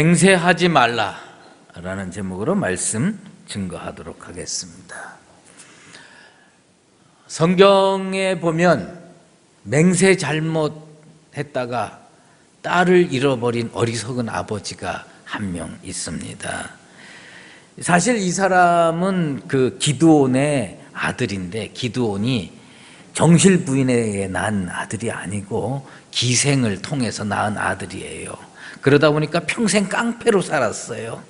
맹세하지 말라라는 제목으로 말씀 증거하도록 하겠습니다. 성경에 보면 맹세 잘못했다가 딸을 잃어버린 어리석은 아버지가 한 명 있습니다. 사실 이 사람은 그 기드온의 아들인데 기드온이 정실 부인에 의해 낳은 아들이 아니고 기생을 통해서 낳은 아들이에요. 그러다 보니까 평생 깡패로 살았어요.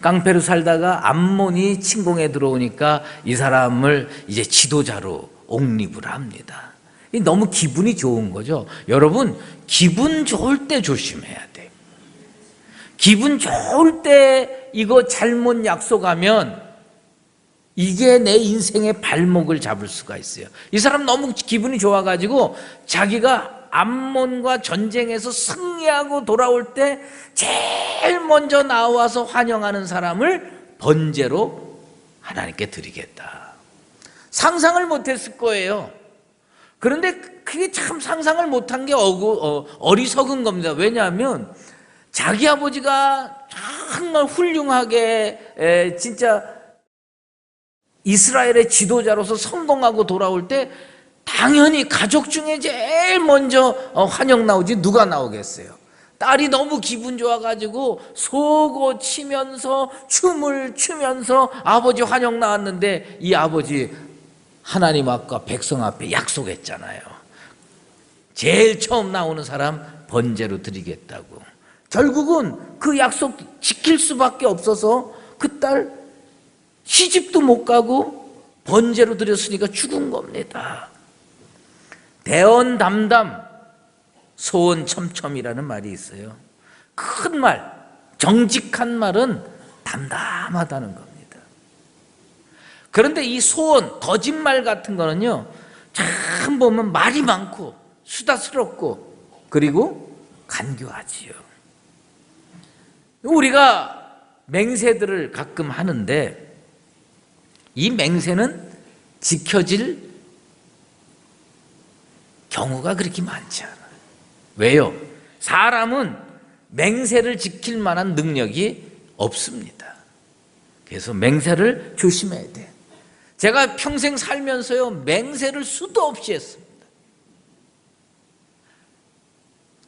깡패로 살다가 암몬이 침공에 들어오니까 이 사람을 이제 지도자로 옹립을 합니다. 이 너무 기분이 좋은 거죠. 여러분, 기분 좋을 때 조심해야 돼요. 기분 좋을 때 이거 잘못 약속하면 이게 내 인생의 발목을 잡을 수가 있어요. 이 사람 너무 기분이 좋아가지고 자기가 암몬과 전쟁에서 승리하고 돌아올 때 제일 먼저 나와서 환영하는 사람을 번제로 하나님께 드리겠다. 상상을 못했을 거예요. 그런데 그게 참 상상을 못한 게 어, 리석은 겁니다. 왜냐하면 자기 아버지가 정말 훌륭하게 에, 진짜 이스라엘의 지도자로서 성공하고 돌아올 때 당연히 가족 중에 제일 먼저 어, 환영 나오지 누가 나오겠어요. 딸이 너무 기분 좋아가지고 소고 치면서 춤을 추면서 아버지 환영 나왔는데 이 아버지 하나님 앞과 백성 앞에 약속했잖아요. 제일 처음 나오는 사람 번제로 드리겠다고. 결국은 그 약속 지킬 수밖에 없어서 그 딸 시집도 못 가고 번제로 드렸으니까 죽은 겁니다. 대언 담담 소원 첨첨이라는 말이 있어요. 큰 말, 정직한 말은 담담하다는 겁니다. 그런데 이 소원, 거짓말 같은 거는요, 참 보면 말이 많고 수다스럽고 그리고 간교하지요. 우리가 맹세들을 가끔 하는데 이 맹세는 지켜질 경우가 그렇게 많지 않아요. 왜요? 사람은 맹세를 지킬 만한 능력이 없습니다. 그래서 맹세를 조심해야 돼. 제가 평생 살면서요, 맹세를 수도 없이 했습니다.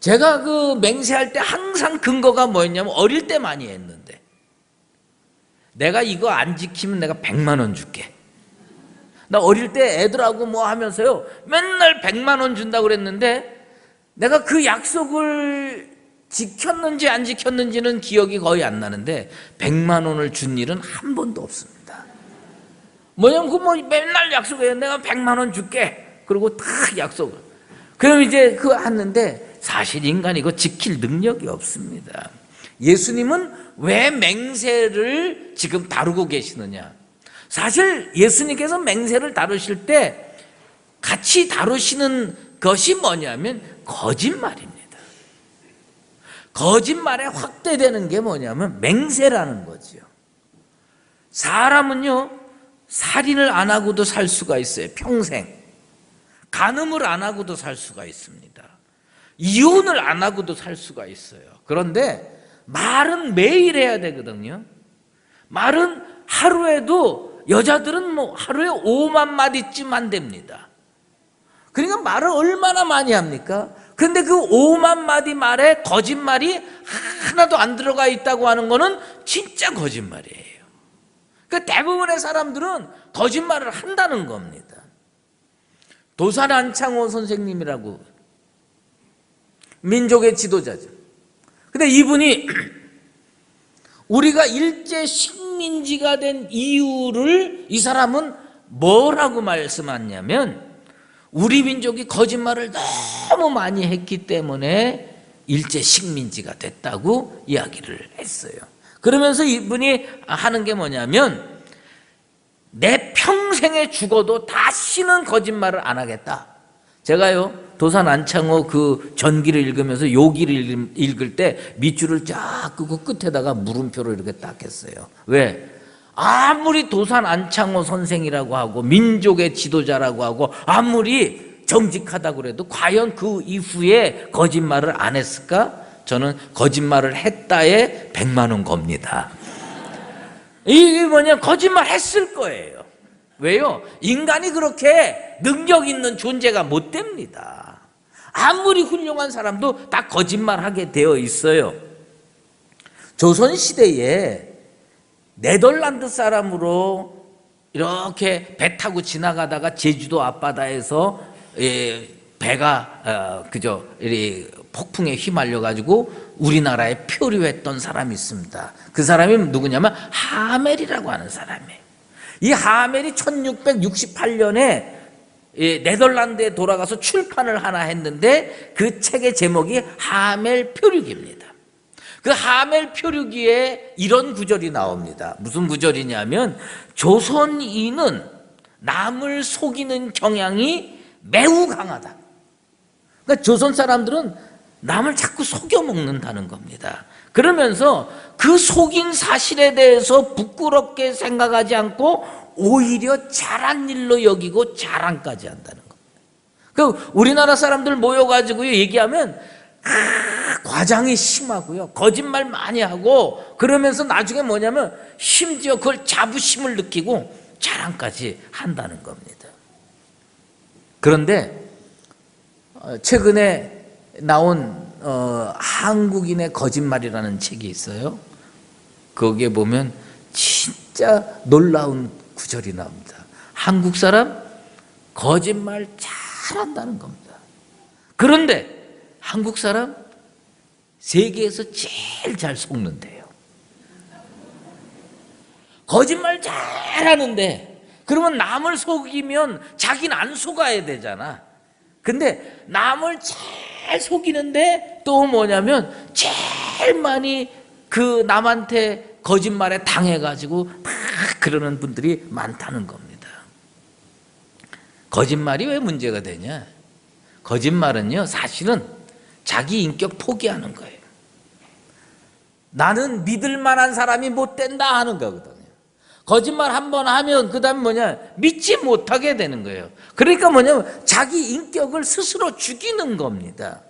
제가 그 맹세할 때 항상 근거가 뭐였냐면 어릴 때 많이 했는데 내가 이거 안 지키면 내가 100만 원 줄게. 나 어릴 때 애들하고 뭐 하면서요. 맨날 100만 원 준다고 그랬는데 내가 그 약속을 지켰는지 안 지켰는지는 기억이 거의 안 나는데 100만 원을 준 일은 한 번도 없습니다. 뭐냐면 그 뭐 맨날 약속해요. 내가 100만 원 줄게. 그리고 딱 약속을. 그럼 이제 그거 하는데 사실 인간이 이거 지킬 능력이 없습니다. 예수님은 왜 맹세를 지금 다루고 계시느냐? 사실 예수님께서 맹세를 다루실 때 같이 다루시는 것이 뭐냐면 거짓말입니다. 거짓말에 확대되는 게 뭐냐면 맹세라는 거죠. 사람은요, 살인을 안 하고도 살 수가 있어요. 평생. 간음을 안 하고도 살 수가 있습니다. 이혼을 안 하고도 살 수가 있어요. 그런데 말은 매일 해야 되거든요. 말은 하루에도 여자들은 뭐 하루에 5만 마디쯤 안 됩니다. 그러니까 말을 얼마나 많이 합니까? 근데 그 5만 마디 말에 거짓말이 하나도 안 들어가 있다고 하는 거는 진짜 거짓말이에요. 그 대부분의 사람들은 거짓말을 한다는 겁니다. 도산 안창호 선생님이라고 민족의 지도자죠. 근데 이분이 우리가 일제 식 민지가 된 이유를 이 사람은 뭐라고 말씀하냐면 우리 민족이 거짓말을 너무 많이 했기 때문에 일제 식민지가 됐다고 이야기를 했어요. 그러면서 이분이 하는 게 뭐냐면 내 평생에 죽어도 다시는 거짓말을 안 하겠다. 제가요 도산 안창호 그 전기를 읽으면서 요기를 읽을 때 밑줄을 쫙 끄고 끝에다가 물음표를 이렇게 딱 했어요. 왜? 아무리 도산 안창호 선생이라고 하고 민족의 지도자라고 하고 아무리 정직하다고 그래도 과연 그 이후에 거짓말을 안 했을까? 저는 거짓말을 했다에 100만 원 겁니다. 이게 뭐냐 거짓말 했을 거예요. 왜요? 인간이 그렇게 능력 있는 존재가 못 됩니다. 아무리 훌륭한 사람도 다 거짓말하게 되어 있어요. 조선 시대에 네덜란드 사람으로 이렇게 배 타고 지나가다가 제주도 앞바다에서 예, 배가 어, 그저 이 폭풍에 휘말려 가지고 우리나라에 표류했던 사람이 있습니다. 그 사람이 누구냐면 하멜이라고 하는 사람이에요. 이 하멜이 1668년에 네덜란드에 돌아가서 출판을 하나 했는데 그 책의 제목이 하멜 표류기입니다. 그 하멜 표류기에 이런 구절이 나옵니다. 무슨 구절이냐면 조선인은 남을 속이는 경향이 매우 강하다. 그러니까 조선 사람들은 남을 자꾸 속여 먹는다는 겁니다. 그러면서 그 속인 사실에 대해서 부끄럽게 생각하지 않고 오히려 잘한 일로 여기고 자랑까지 한다는 겁니다. 그 우리나라 사람들 모여가지고 얘기하면 아, 과장이 심하고요. 거짓말 많이 하고 그러면서 나중에 뭐냐면 심지어 그걸 자부심을 느끼고 자랑까지 한다는 겁니다. 그런데 어, 최근에 나온 어, 한국인의 거짓말이라는 책이 있어요. 거기에 보면 진짜 놀라운 구절이 나옵니다. 한국 사람 거짓말 잘한다는 겁니다. 그런데 한국 사람 세계에서 제일 잘 속는데요. 거짓말 잘하는데 그러면 남을 속이면 자기는 안 속아야 되잖아. 근데 남을 잘 속이는데 또 뭐냐면 제일 많이 그 남한테 거짓말에 당해가지고 막 그러는 분들이 많다는 겁니다. 거짓말이 왜 문제가 되냐? 거짓말은요, 사실은 자기 인격 포기하는 거예요. 나는 믿을 만한 사람이 못 된다 하는 거거든요. 거짓말 한 번 하면 그 다음 뭐냐 믿지 못하게 되는 거예요. 그러니까 뭐냐면 자기 인격을 스스로 죽이는 겁니다.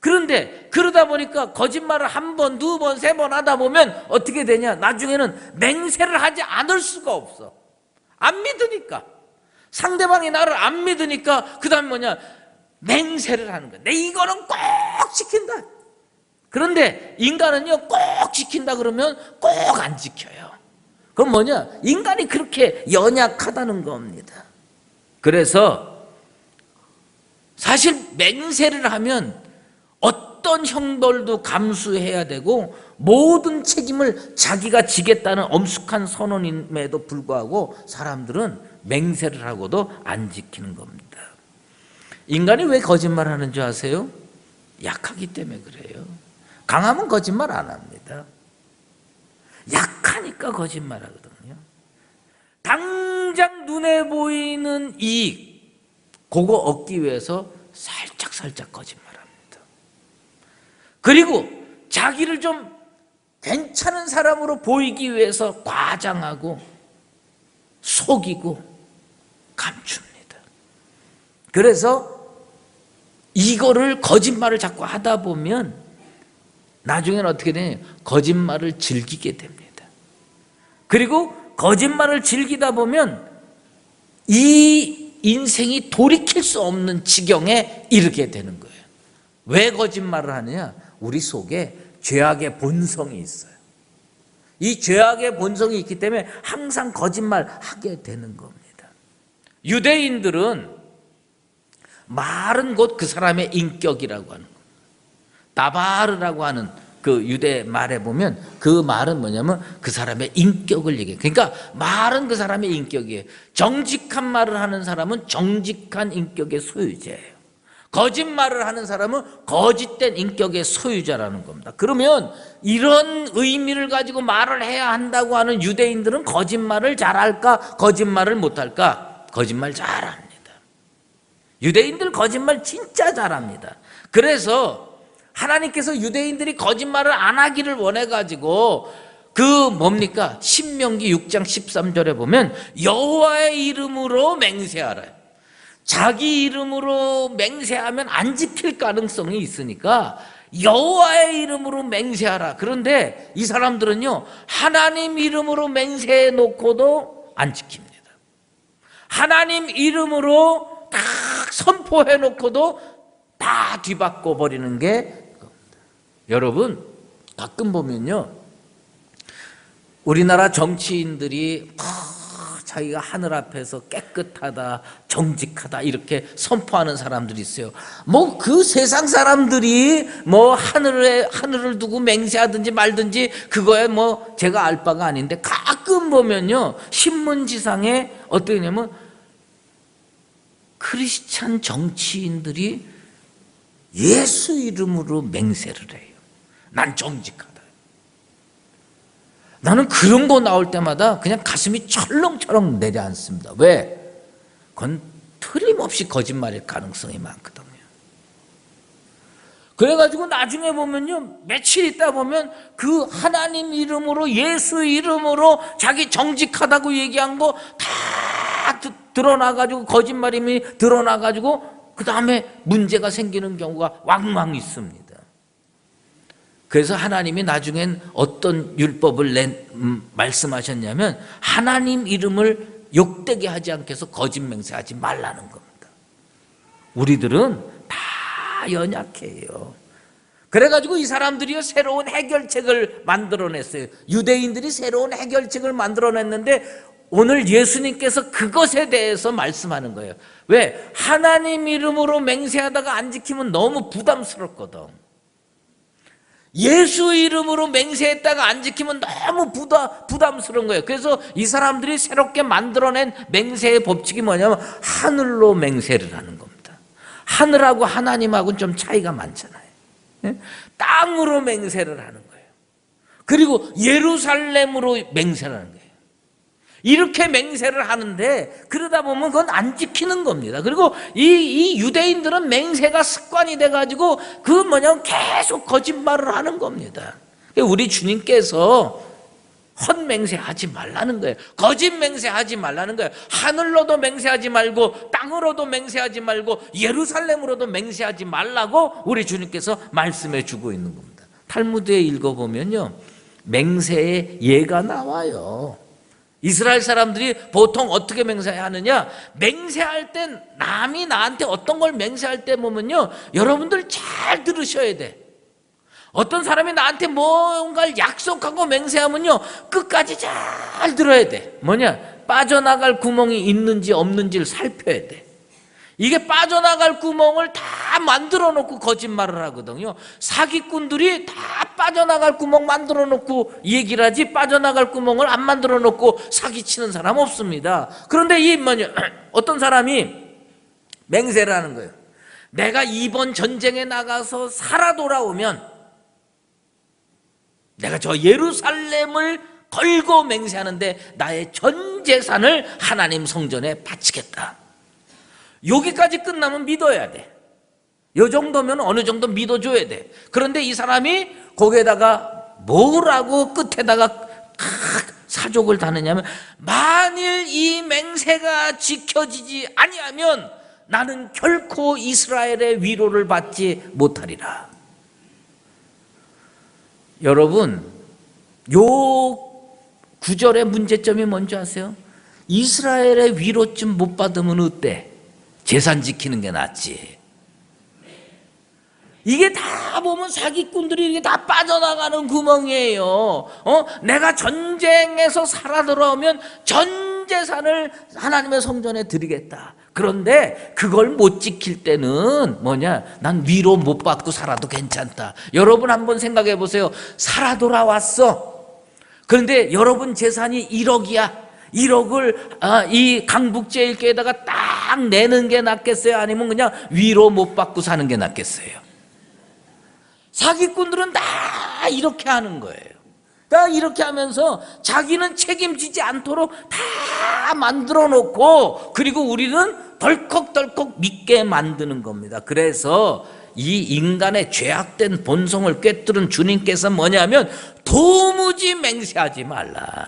그런데 그러다 보니까 거짓말을 한 번, 두 번, 세 번 하다 보면 어떻게 되냐? 나중에는 맹세를 하지 않을 수가 없어. 안 믿으니까. 상대방이 나를 안 믿으니까 그 다음 뭐냐? 맹세를 하는 거야. 내 이거는 꼭 지킨다. 그런데 인간은요, 꼭 지킨다 그러면 꼭 안 지켜요. 그럼 뭐냐? 인간이 그렇게 연약하다는 겁니다. 그래서 사실 맹세를 하면 어떤 형벌도 감수해야 되고 모든 책임을 자기가 지겠다는 엄숙한 선언임에도 불구하고 사람들은 맹세를 하고도 안 지키는 겁니다. 인간이 왜 거짓말 하는 줄 아세요? 약하기 때문에 그래요. 강하면 거짓말 안 합니다. 약하니까 거짓말 하거든요. 당장 눈에 보이는 이익, 그거 얻기 위해서 살짝 살짝 거짓말. 그리고 자기를 좀 괜찮은 사람으로 보이기 위해서 과장하고 속이고 감춥니다. 그래서 이거를 거짓말을 자꾸 하다 보면 나중에는 어떻게 되냐 거짓말을 즐기게 됩니다. 그리고 거짓말을 즐기다 보면 이 인생이 돌이킬 수 없는 지경에 이르게 되는 거예요. 왜 거짓말을 하느냐? 우리 속에 죄악의 본성이 있어요. 이 죄악의 본성이 있기 때문에 항상 거짓말 하게 되는 겁니다. 유대인들은 말은 곧 그 사람의 인격이라고 하는 겁니다. 나바르라고 하는 그 유대 말에 보면 그 말은 뭐냐면 그 사람의 인격을 얘기해요. 그러니까 말은 그 사람의 인격이에요. 정직한 말을 하는 사람은 정직한 인격의 소유자예요. 거짓말을 하는 사람은 거짓된 인격의 소유자라는 겁니다. 그러면 이런 의미를 가지고 말을 해야 한다고 하는 유대인들은 거짓말을 잘할까? 거짓말을 못할까? 거짓말 잘합니다. 유대인들 거짓말 진짜 잘합니다. 그래서 하나님께서 유대인들이 거짓말을 안 하기를 원해 가지고 그 뭡니까? 신명기 6장 13절에 보면 여호와의 이름으로 맹세하라. 자기 이름으로 맹세하면 안 지킬 가능성이 있으니까 여호와의 이름으로 맹세하라. 그런데 이 사람들은요 하나님 이름으로 맹세해 놓고도 안 지킵니다. 하나님 이름으로 딱 선포해 놓고도 다 뒤바꿔 버리는 게 여러분 가끔 보면요 우리나라 정치인들이 아, 자기가 하늘 앞에서 깨끗하다 정직하다 이렇게 선포하는 사람들이 있어요. 뭐 그 세상 사람들이 뭐 하늘에 하늘을 두고 맹세하든지 말든지 그거에 뭐 제가 알 바가 아닌데 가끔 보면요 신문지상에 어떻게 되냐면 크리스찬 정치인들이 예수 이름으로 맹세를 해요. 난 정직하다. 나는 그런 거 나올 때마다 그냥 가슴이 철렁철렁 내려앉습니다. 왜? 그건 틀림없이 거짓말일 가능성이 많거든요. 그래가지고 나중에 보면요, 며칠 있다 보면 그 하나님 이름으로 예수 이름으로 자기 정직하다고 얘기한 거 다 드러나가지고 거짓말임이 드러나가지고 그 다음에 문제가 생기는 경우가 왕왕 있습니다. 그래서 하나님이 나중엔 어떤 율법을 낸, 음, 말씀하셨냐면 하나님 이름을 욕되게 하지 않게 해서 거짓 맹세하지 말라는 겁니다. 우리들은 다 연약해요. 그래가지고 이 사람들이 새로운 해결책을 만들어냈어요. 유대인들이 새로운 해결책을 만들어냈는데 오늘 예수님께서 그것에 대해서 말씀하는 거예요. 왜? 하나님 이름으로 맹세하다가 안 지키면 너무 부담스럽거든. 예수 이름으로 맹세했다가 안 지키면 너무 부담, 부담스러운 거예요. 그래서 이 사람들이 새롭게 만들어낸 맹세의 법칙이 뭐냐면 하늘로 맹세를 하는 겁니다. 하늘하고 하나님하고는 좀 차이가 많잖아요. 예? 땅으로 맹세를 하는 거예요. 그리고 예루살렘으로 맹세를 하는 거예요. 이렇게 맹세를 하는데 그러다 보면 그건 안 지키는 겁니다. 그리고 이, 이 유대인들은 맹세가 습관이 돼가지고 그 뭐냐면 계속 거짓말을 하는 겁니다. 우리 주님께서 헛맹세 하지 말라는 거예요. 거짓 맹세 하지 말라는 거예요. 하늘로도 맹세하지 말고 땅으로도 맹세하지 말고 예루살렘으로도 맹세하지 말라고 우리 주님께서 말씀해 주고 있는 겁니다. 탈무드에 읽어보면요. 맹세의 예가 나와요. 이스라엘 사람들이 보통 어떻게 맹세하느냐? 맹세할 땐 남이 나한테 어떤 걸 맹세할 때 보면요. 여러분들 잘 들으셔야 돼. 어떤 사람이 나한테 뭔가를 약속하고 맹세하면요. 끝까지 잘 들어야 돼. 뭐냐? 빠져나갈 구멍이 있는지 없는지를 살펴야 돼. 이게 빠져나갈 구멍을 다 만들어 놓고 거짓말을 하거든요. 사기꾼들이 다 빠져나갈 구멍 만들어 놓고 얘기를 하지 빠져나갈 구멍을 안 만들어 놓고 사기치는 사람 없습니다. 그런데 이 뭐냐 어떤 사람이 맹세를 하는 거예요. 내가 이번 전쟁에 나가서 살아 돌아오면 내가 저 예루살렘을 걸고 맹세하는데 나의 전 재산을 하나님 성전에 바치겠다. 여기까지 끝나면 믿어야 돼. 요 정도면 어느 정도 믿어줘야 돼. 그런데 이 사람이 거기에다가 뭐라고 끝에다가 사족을 다느냐면 만일 이 맹세가 지켜지지 아니하면 나는 결코 이스라엘의 위로를 받지 못하리라. 여러분, 요 구절의 문제점이 뭔지 아세요? 이스라엘의 위로쯤 못 받으면 어때? 재산 지키는 게 낫지. 이게 다 보면 사기꾼들이 이게 다 빠져나가는 구멍이에요. 어? 내가 전쟁에서 살아 돌아오면 전 재산을 하나님의 성전에 드리겠다. 그런데 그걸 못 지킬 때는 뭐냐? 난 위로 못 받고 살아도 괜찮다. 여러분 한번 생각해 보세요. 살아 돌아왔어. 그런데 여러분 재산이 1억이야. 1억을 아, 이 강북제일교에다가 딱 내는 게 낫겠어요? 아니면 그냥 위로 못 받고 사는 게 낫겠어요? 사기꾼들은 다 이렇게 하는 거예요. 다 이렇게 하면서 자기는 책임지지 않도록 다 만들어 놓고 그리고 우리는 덜컥덜컥 믿게 만드는 겁니다. 그래서 이 인간의 죄악된 본성을 꿰뚫은 주님께서 뭐냐면 도무지 맹세하지 말라.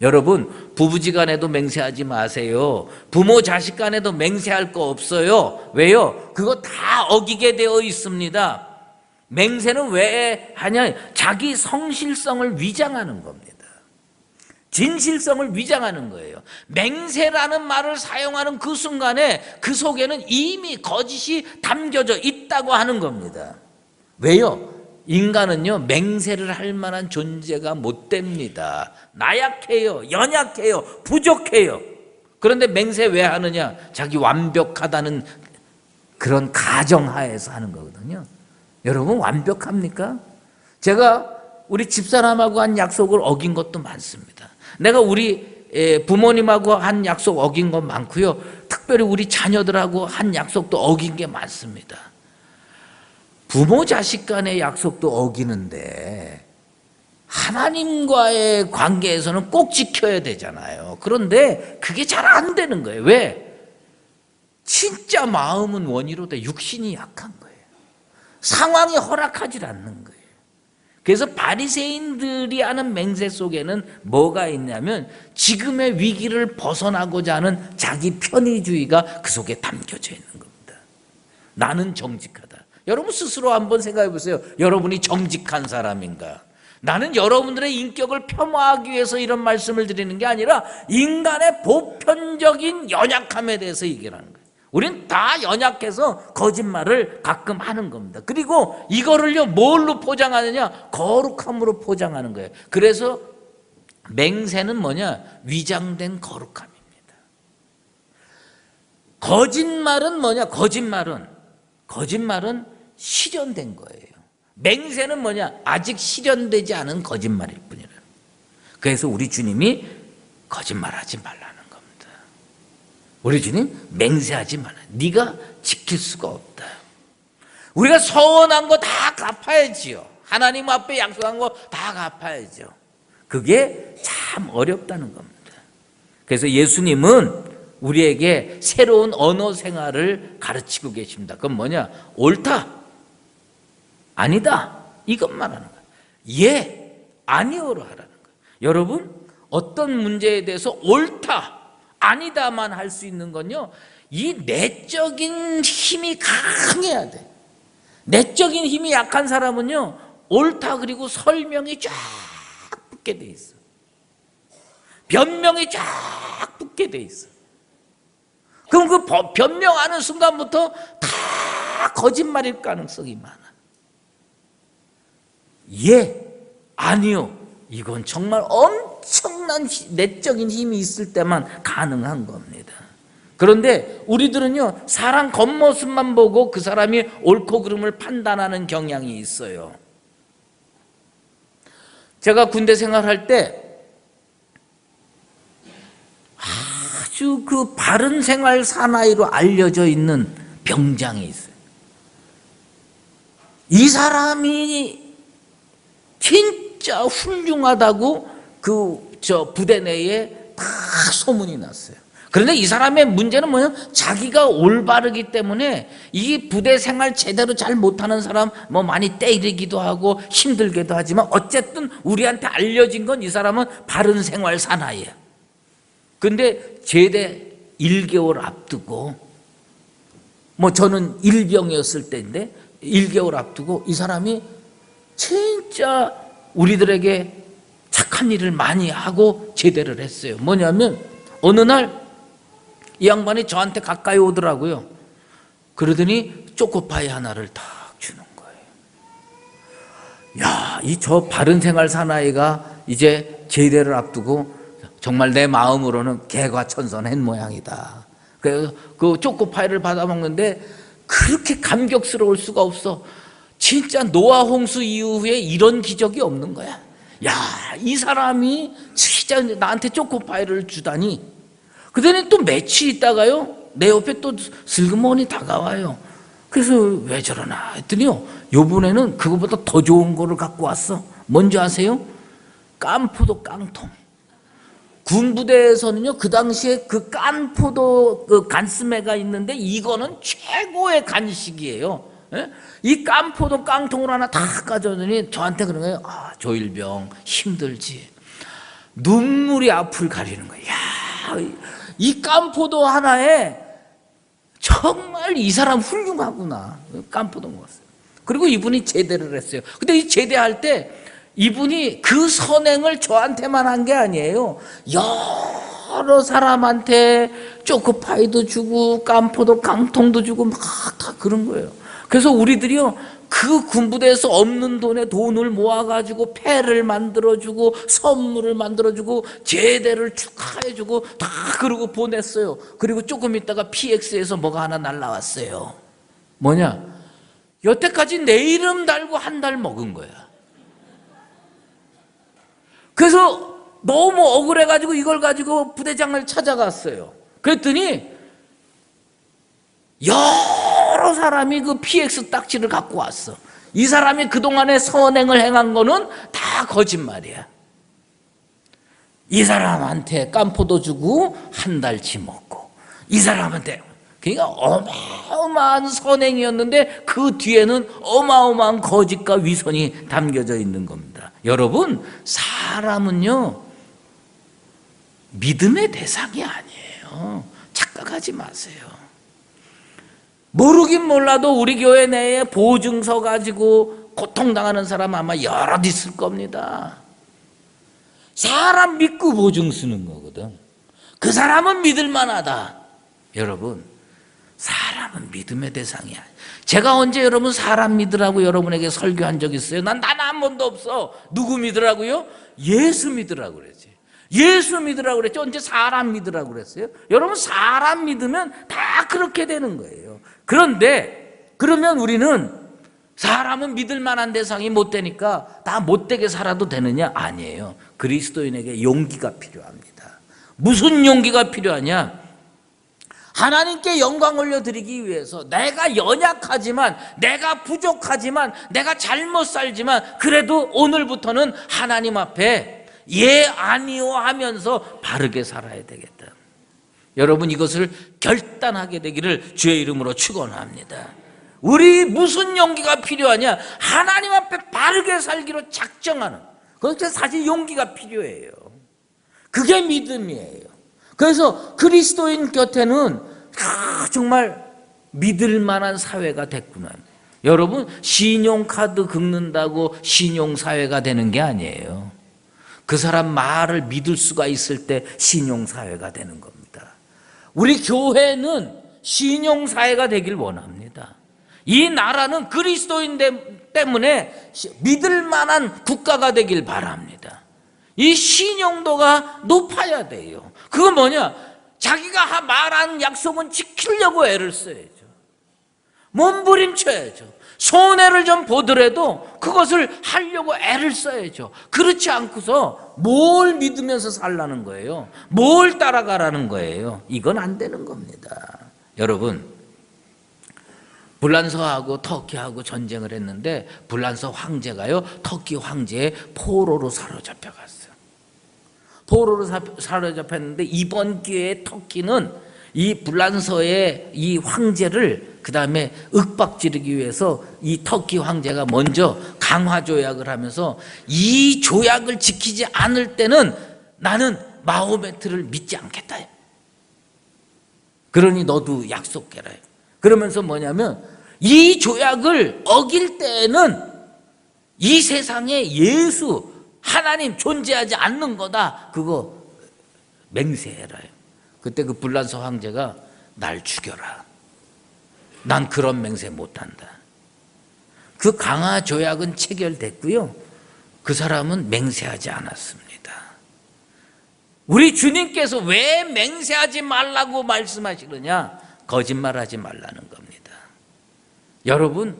여러분 부부지간에도 맹세하지 마세요. 부모 자식 간에도 맹세할 거 없어요. 왜요? 그거 다 어기게 되어 있습니다. 맹세는 왜 하냐? 자기 성실성을 위장하는 겁니다. 진실성을 위장하는 거예요. 맹세라는 말을 사용하는 그 순간에 그 속에는 이미 거짓이 담겨져 있다고 하는 겁니다. 왜요? 인간은요, 맹세를 할 만한 존재가 못 됩니다. 나약해요, 연약해요, 부족해요. 그런데 맹세 왜 하느냐? 자기 완벽하다는 그런 가정하에서 하는 거거든요. 여러분, 완벽합니까? 제가 우리 집사람하고 한 약속을 어긴 것도 많습니다. 내가 우리 에, 부모님하고 한 약속 어긴 건 많고요. 특별히 우리 자녀들하고 한 약속도 어긴 게 많습니다. 부모 자식 간의 약속도 어기는데 하나님과의 관계에서는 꼭 지켜야 되잖아요. 그런데 그게 잘 안 되는 거예요. 왜? 진짜 마음은 원이로다 육신이 약한 거예요. 상황이 허락하지 않는 거예요. 그래서 바리새인들이 하는 맹세 속에는 뭐가 있냐면 지금의 위기를 벗어나고자 하는 자기 편의주의가 그 속에 담겨져 있는 겁니다. 나는 정직하다. 여러분 스스로 한번 생각해 보세요. 여러분이 정직한 사람인가? 나는 여러분들의 인격을 폄하하기 위해서 이런 말씀을 드리는 게 아니라 인간의 보편적인 연약함에 대해서 얘기하는 거예요. 우린 다 연약해서 거짓말을 가끔 하는 겁니다. 그리고 이거를요, 뭘로 포장하느냐? 거룩함으로 포장하는 거예요. 그래서 맹세는 뭐냐? 위장된 거룩함입니다. 거짓말은 뭐냐? 거짓말은 거짓말은 실현된 거예요. 맹세는 뭐냐? 아직 실현되지 않은 거짓말일 뿐이라. 그래서 우리 주님이 거짓말하지 겁니다. 우리 주님 맹세하지 말라. 네가 지킬 수가 없다. 우리가 서원한 거 다 갚아야지요. 하나님 앞에 약속한 거 다 갚아야죠. 그게 참 어렵다는 겁니다. 그래서 예수님은 우리에게 새로운 언어 생활을 가르치고 계십니다. 그건 뭐냐? 옳다. 아니다. 이것만 하는 거야. 예, 아니오로 하라는 거야. 여러분, 어떤 문제에 대해서 옳다, 아니다만 할 수 있는 건요, 이 내적인 힘이 강해야 돼. 내적인 힘이 약한 사람은요, 옳다 그리고 설명이 쫙 붙게 돼 있어. 변명이 쫙 붙게 돼 있어. 그럼 그 버- 변명하는 순간부터 다 거짓말일 가능성이 많아. 예, 아니요. 이건 정말 엄 청난 히- 내적인 힘이 있을 때만 가능한 겁니다. 그런데 우리들은요, 사람 겉모습만 보고 그 사람이 옳고 그름을 판단하는 경향이 있어요. 제가 군대 생활할 때 아주 그 바른 생활 사나이로 알려져 있는 병장이 있어요. 이 사람이 진짜 훌륭하다고 그 저 부대 내에 다 소문이 났어요. 그런데 이 사람의 문제는 뭐냐? 자기가 올바르기 때문에 이 부대 생활 제대로 잘 못하는 사람 뭐 많이 때리기도 하고 힘들게도 하지만 어쨌든 우리한테 알려진 건 이 사람은 바른 생활 사나이야. 근데 제대 1개월 앞두고 뭐 저는 일병이었을 때인데 1개월 앞두고 이 사람이 진짜 우리들에게 착한 일을 많이 하고 제대를 했어요. 뭐냐면 어느 날 이 양반이 저한테 가까이 오더라고요. 그러더니 초코파이 하나를 딱 주는 거예요. 야, 이 저 바른 생활 사나이가 이제 제대를 앞두고 정말 내 마음으로는 개과천선한 모양이다. 그래서 그 초코파이를 받아 먹는데 그렇게 감격스러울 수가 없어. 진짜 노아 홍수 이후에 이런 기적이 없는 거야. 야, 이 사람이 진짜 나한테 초코파이를 주다니. 그다음에 또 며칠 있다가요, 내 옆에 또 슬그머니 다가와요. 그래서 왜 저러나 했더니요, 요번에는 그거보다 더 좋은 거를 갖고 왔어. 뭔지 아세요? 깐포도 깡통. 군부대에서는요 그 당시에 그 깐포도 그 간스매가 있는데 이거는 최고의 간식이에요. 예? 이 깐포도 깡통을 하나 다 가져오더니 저한테 그런 거예요. 아 조일병 힘들지. 눈물이 앞을 가리는 거예요. 야, 이 깐포도 하나에 정말 이 사람 훌륭하구나. 깐포도 먹었어요. 그리고 이분이 제대를 했어요. 근데 이 제대할 때 이분이 그 선행을 저한테만 한 게 아니에요. 여러 사람한테 초코파이도 주고 깜포도 깡통도 주고 막 다 그런 거예요. 그래서 우리들이요 그 군부대에서 없는 돈에 돈을 모아가지고 패를 만들어주고 선물을 만들어주고 제대를 축하해주고 다 그러고 보냈어요. 그리고 조금 있다가 PX에서 뭐가 하나 날라왔어요. 뭐냐? 여태까지 내 이름 달고 한 달 먹은 거야. 그래서 너무 억울해가지고 이걸 가지고 부대장을 찾아갔어요. 그랬더니 여러 사람이 그 PX 딱지를 갖고 왔어. 이 사람이 그동안에 선행을 행한 거는 다 거짓말이야. 이 사람한테 깜포도 주고 한 달치 먹고 이 사람한테 그러니까 어마어마한 선행이었는데 그 뒤에는 어마어마한 거짓과 위선이 담겨져 있는 겁니다. 여러분 사람은요 믿음의 대상이 아니에요. 착각하지 마세요. 모르긴 몰라도 우리 교회 내에 보증서 가지고 고통당하는 사람 아마 여럿 있을 겁니다. 사람 믿고 보증 쓰는 거거든. 그 사람은 믿을 만하다. 여러분, 사람은 믿음의 대상이 아니야. 제가 언제 여러분 사람 믿으라고 여러분에게 설교한 적 있어요? 난 단 한 번도 없어. 누구 믿으라고요? 예수 믿으라고 그랬지. 예수 믿으라고 그랬지. 언제 사람 믿으라고 그랬어요? 여러분 사람 믿으면 다 그렇게 되는 거예요. 그런데 그러면 우리는 사람은 믿을 만한 대상이 못 되니까 다 못되게 살아도 되느냐? 아니에요. 그리스도인에게 용기가 필요합니다. 무슨 용기가 필요하냐? 하나님께 영광 올려드리기 위해서 내가 연약하지만 내가 부족하지만 내가 잘못 살지만 그래도 오늘부터는 하나님 앞에 예 아니요 하면서 바르게 살아야 되겠다. 여러분 이것을 결단하게 되기를 주의 이름으로 축원합니다. 우리 무슨 용기가 필요하냐? 하나님 앞에 바르게 살기로 작정하는. 그것도 사실 용기가 필요해요. 그게 믿음이에요. 그래서 그리스도인 곁에는 아, 정말 믿을 만한 사회가 됐구나. 여러분 신용카드 긁는다고 신용사회가 되는 게 아니에요. 그 사람 말을 믿을 수가 있을 때 신용사회가 되는 겁니다. 우리 교회는 신용사회가 되길 원합니다. 이 나라는 그리스도인 때문에 믿을 만한 국가가 되길 바랍니다. 이 신용도가 높아야 돼요. 그건 뭐냐? 자기가 말한 약속은 지키려고 애를 써야죠. 몸부림쳐야죠. 손해를 좀 보더라도 그것을 하려고 애를 써야죠. 그렇지 않고서 뭘 믿으면서 살라는 거예요. 뭘 따라가라는 거예요. 이건 안 되는 겁니다. 여러분, 불란서하고 터키하고 전쟁을 했는데 불란서 황제가요, 터키 황제의 포로로 사로잡혀 갔어요. 포로로 사로잡혔는데 이번 기회에 터키는 이 불란서의 이 황제를 그 다음에 윽박지르기 위해서 이 터키 황제가 먼저 강화 조약을 하면서 이 조약을 지키지 않을 때는 나는 마호메트를 믿지 않겠다. 그러니 너도 약속해라. 그러면서 뭐냐면 이 조약을 어길 때에는 이 세상에 예수 하나님 존재하지 않는 거다. 그거 맹세해라. 그때 그 불란서 황제가 날 죽여라. 난 그런 맹세 못한다. 그 강화 조약은 체결됐고요. 그 사람은 맹세하지 않았습니다. 우리 주님께서 왜 맹세하지 말라고 말씀하시느냐? 거짓말하지 말라는 겁니다. 여러분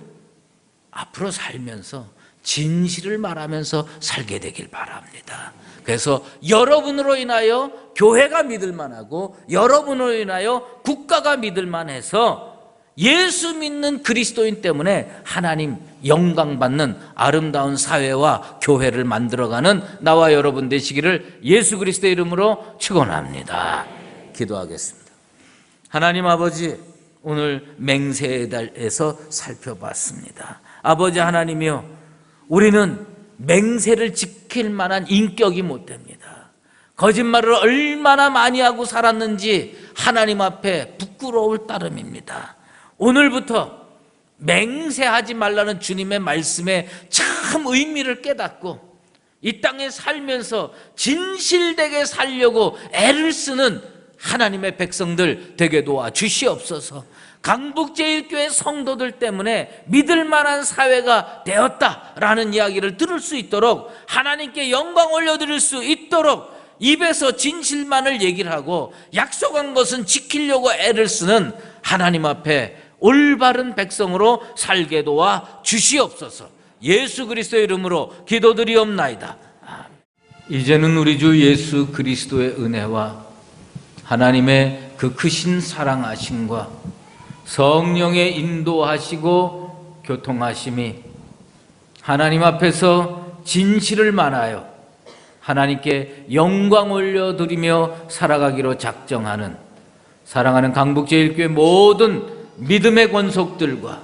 앞으로 살면서 진실을 말하면서 살게 되길 바랍니다. 그래서 여러분으로 인하여 교회가 믿을 만하고 여러분으로 인하여 국가가 믿을 만해서 예수 믿는 그리스도인 때문에 하나님 영광 받는 아름다운 사회와 교회를 만들어가는 나와 여러분 되시기를 예수 그리스도의 이름으로 축원합니다. 기도하겠습니다. 하나님 아버지 오늘 맹세의 달에서 살펴봤습니다. 아버지 하나님이여 우리는 맹세를 지킬 만한 인격이 못 됩니다. 거짓말을 얼마나 많이 하고 살았는지 하나님 앞에 부끄러울 따름입니다. 오늘부터 맹세하지 말라는 주님의 말씀에 참 의미를 깨닫고 이 땅에 살면서 진실되게 살려고 애를 쓰는 하나님의 백성들 되게 도와 주시옵소서. 강북제일교회 성도들 때문에 믿을 만한 사회가 되었다라는 이야기를 들을 수 있도록 하나님께 영광 올려드릴 수 있도록 입에서 진실만을 얘기를 하고 약속한 것은 지키려고 애를 쓰는 하나님 앞에 올바른 백성으로 살게 도와 주시옵소서. 예수 그리스도의 이름으로 기도드리옵나이다. 이제는 우리 주 예수 그리스도의 은혜와 하나님의 그 크신 사랑하심과 성령의 인도하시고 교통하심이 하나님 앞에서 진실을 말하여 하나님께 영광 올려드리며 살아가기로 작정하는 사랑하는 강북제일교회 모든 믿음의 권속들과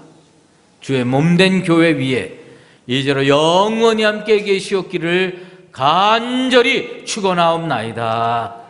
주의 몸된 교회 위에 이제로 영원히 함께 계시옵기를 간절히 축원하옵나이다.